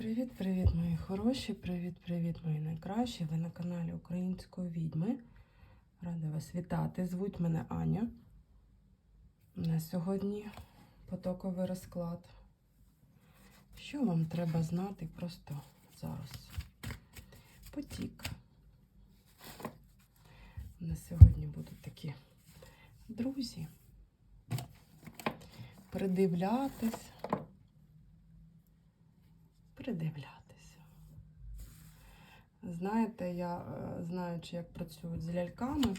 Привіт-привіт, мої хороші! Привіт-привіт, мої найкращі! Ви на каналі Української відьми. Рада вас вітати. Звуть мене Аня. У нас сьогодні потоковий розклад. Що вам треба знати просто зараз? Потік. У нас сьогодні будуть такі друзі. Придивлятись Знаєте, я, е, знаючи, як працюють з ляльками,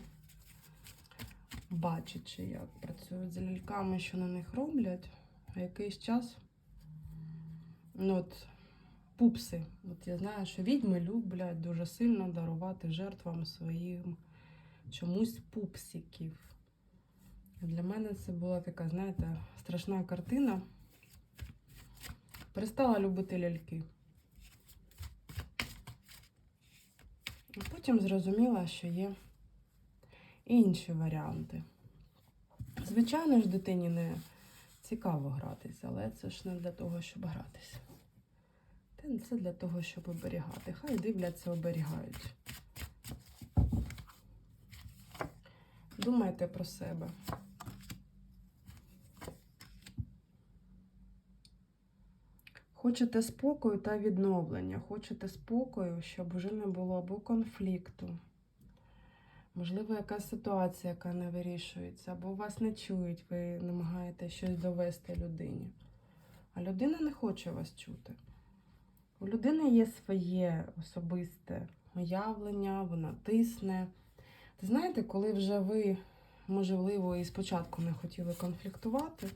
бачачи, як працюють з ляльками, що на них роблять, а якийсь час, ну от, пупси. От я знаю, що відьми люблять дуже сильно дарувати жертвам своїм чомусь пупсиків. Для мене це була така, знаєте, страшна картина. Перестала любити ляльки. Потім зрозуміла, що є і інші варіанти. Звичайно ж, дитині не цікаво гратися, але це ж не для того, щоб гратися. Це для того, щоб оберігати. Хай дивляться, оберігають. Думайте про себе. Хочете спокою та відновлення, хочете спокою, щоб вже не було або конфлікту. Можливо, якась ситуація, яка не вирішується, або вас не чують, ви намагаєтеся щось довести людині. А людина не хоче вас чути. У людини є своє особисте уявлення, вона тисне. Знаєте, коли вже ви, можливо, і спочатку не хотіли конфліктувати,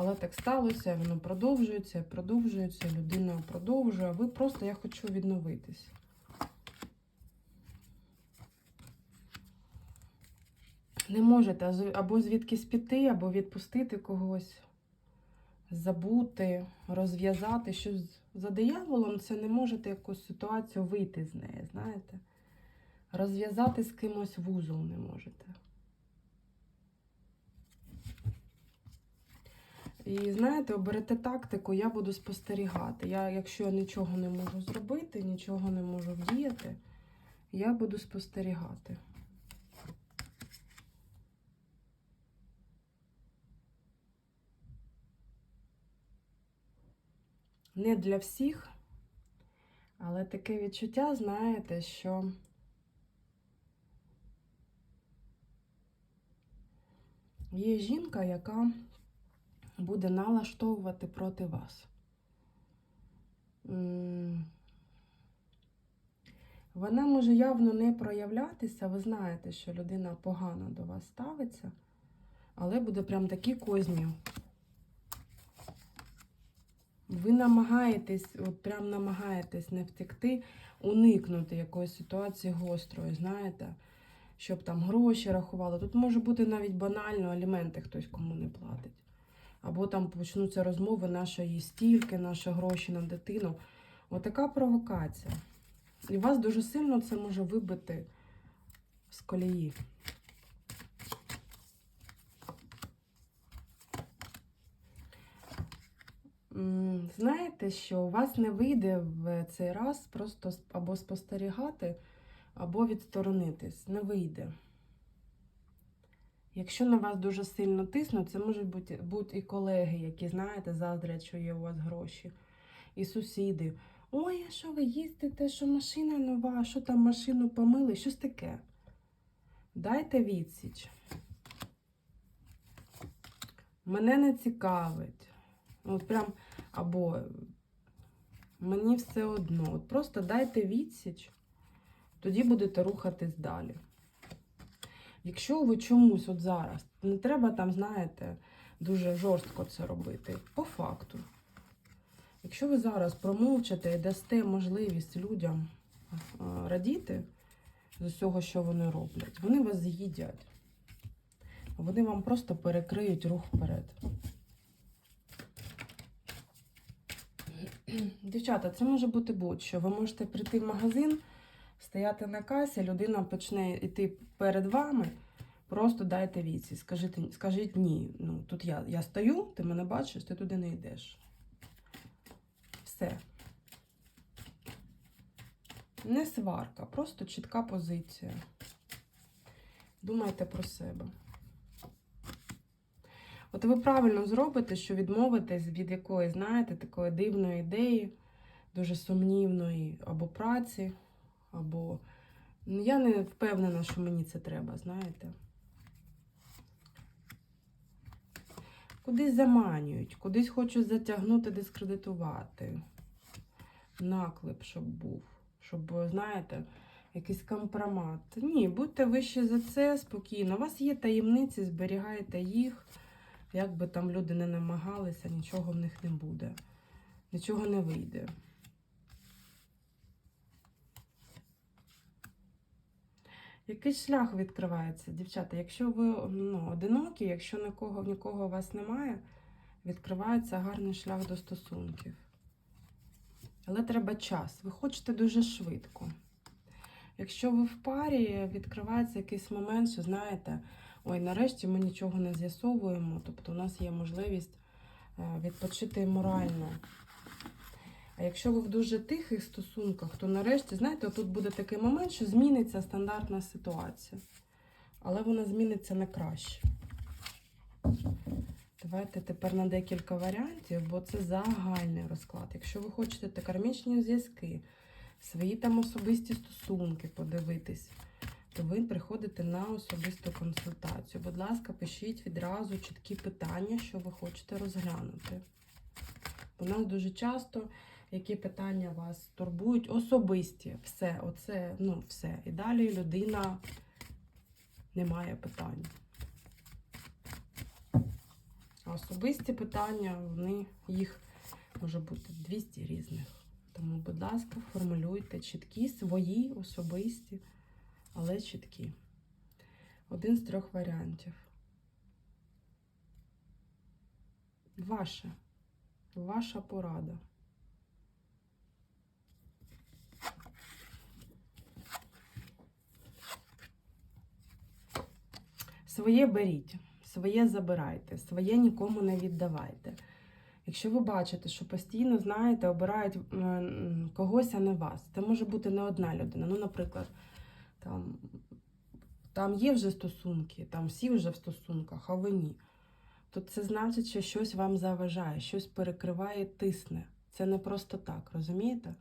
але так сталося, воно продовжується, продовжується, людина продовжує, ви просто я хочу відновитись. Не можете або звідкись піти, або відпустити когось, забути, розв'язати щось за дияволом, це не можете якусь ситуацію вийти з неї, знаєте? Розв'язати з кимось вузол не можете. І знаєте, оберете тактику, я буду спостерігати. Я, Якщо нічого не можу зробити, нічого не можу вдіяти, я буду спостерігати. Не для всіх, але таке відчуття, знаєте, що є жінка, яка буде налаштовувати проти вас. Вона може явно не проявлятися, ви знаєте, що людина погано до вас ставиться, але буде прям такі козні. Ви намагаєтесь, от прям намагаєтесь не втекти, уникнути якоїсь ситуації гострої, знаєте, щоб там гроші рахували. Тут може бути навіть банально аліменти хтось кому не платить. Або там почнуться розмови нашої стільки, наші гроші на дитину. Отака провокація. І вас дуже сильно це може вибити з колії. Знаєте, що у вас не вийде в цей раз просто або спостерігати, або відсторонитись. Не вийде. Якщо на вас дуже сильно тиснуть, це можуть бути, бути і колеги, які, знаєте, заздрять, що є у вас гроші, і сусіди. Ой, а що ви їздите, що машина нова, що там машину помили, щось таке. Дайте відсіч. Мене не цікавить. От прям, або мені все одно. От Просто дайте відсіч, тоді будете рухатись далі. Якщо ви чомусь от зараз, не треба там, знаєте, дуже жорстко це робити. По факту. Якщо ви зараз промовчите і дасте можливість людям радіти з усього, що вони роблять, вони вас з'їдять. Вони вам просто перекриють рух вперед. Дівчата, це може бути будь-що. Ви можете прийти в магазин стояти на касі, людина почне йти перед вами, просто дайте віці. Скажіть, скажіть ні. Ну, Тут я я стою, ти мене бачиш, ти туди не йдеш. Все. Не сварка, просто чітка позиція. Думайте про себе. От ви правильно зробите, що відмовитесь від якоїсь, знаєте, такої дивної ідеї, дуже сумнівної або праці, або. Ну, я не впевнена, що мені це треба, знаєте. Кудись заманюють, кудись хочуть затягнути, дискредитувати. Наклеп, щоб був. Щоб, знаєте, якийсь компромат. Ні, будьте вище за це спокійно. У вас є таємниці, зберігайте їх. Як би там люди не намагалися, нічого в них не буде. Нічого не вийде. Якийсь шлях відкривається, дівчата. Якщо ви ну, одинокі, якщо нікого, нікого у вас немає, відкривається гарний шлях до стосунків. Але треба час. Ви хочете дуже швидко. Якщо ви в парі, відкривається якийсь момент, що знаєте, ой, нарешті ми нічого не з'ясовуємо, тобто у нас є можливість е, відпочити морально. А якщо ви в дуже тихих стосунках, то нарешті, знаєте, тут буде такий момент, що зміниться стандартна ситуація. Але вона зміниться на краще. Давайте тепер на декілька варіантів, бо це загальний розклад. Якщо ви хочете та кармічні зв'язки, свої там особисті стосунки подивитись, то ви приходите на особисту консультацію. Будь ласка, пишіть відразу чіткі питання, що ви хочете розглянути. У нас дуже часто які питання вас турбують, особисті. Все, оце, ну, все. І далі людина не має питань. Особисті питання, вони їх може бути 200 різних. Тому, будь ласка, формулюйте чіткі свої особисті, але чіткі. Один з трьох варіантів. Ваше. Ваша порада. Своє беріть, своє забирайте, своє нікому не віддавайте. Якщо ви бачите, що постійно, знаєте, обирають когось, а не вас, це може бути не одна людина. Ну, наприклад, там, там є вже стосунки, там всі вже в стосунках, а ви ні. То це значить, що щось вам заважає, щось перекриває, тисне. Це не просто так, розумієте?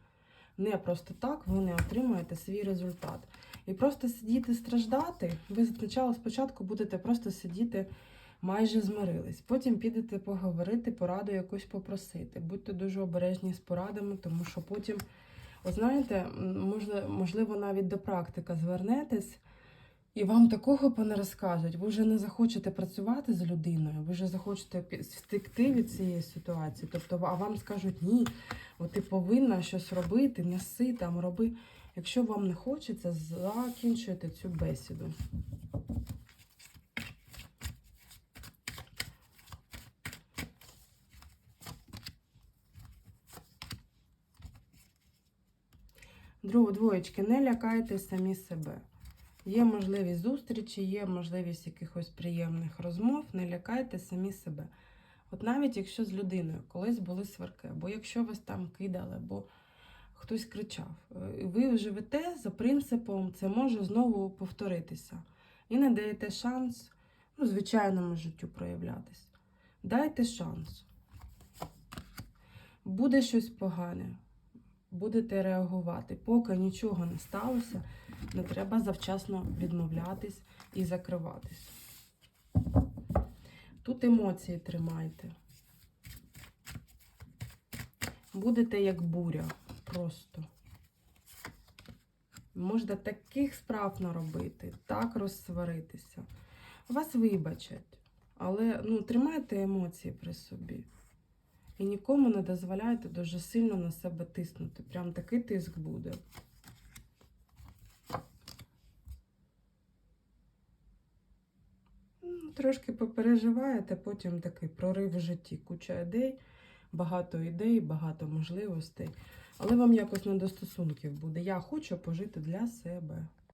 Не просто так ви не отримуєте свій результат. І просто сидіти страждати, ви спочатку спочатку будете просто сидіти, майже змирились. Потім підете поговорити, пораду якусь попросити. Будьте дуже обережні з порадами, тому що потім, от знаєте, можливо, навіть до практика звернетесь. І вам такого не розкажуть. Ви вже не захочете працювати з людиною, ви вже захочете втекти від цієї ситуації. Тобто, а вам скажуть, ні, от ти повинна щось робити, неси там, роби. Якщо вам не хочеться, закінчуйте цю бесіду. Двоєчки, не лякайте самі себе. Є можливість зустрічі, є можливість якихось приємних розмов, не лякайте самі себе. От навіть якщо з людиною колись були сварки, або якщо вас там кидали, або хтось кричав, е, ви живете за принципом, це може знову повторитися. І не даєте шанс ну, звичайному життю проявлятися. Дайте шанс. Буде щось погане, будете реагувати. Поки нічого не сталося, не треба завчасно відмовлятись і закриватись. Тут емоції тримайте. Будете як буря просто. Можна таких справ наробити, так розсваритися. Вас вибачать, але ну, тримайте емоції при собі. І нікому не дозволяйте дуже сильно на себе тиснути. Прям такий тиск буде. Ну, трошки попереживаєте, потім такий прорив в житті. Куча ідей, багато ідей, багато можливостей. Але вам якось не до стосунків буде. Я хочу пожити для себе.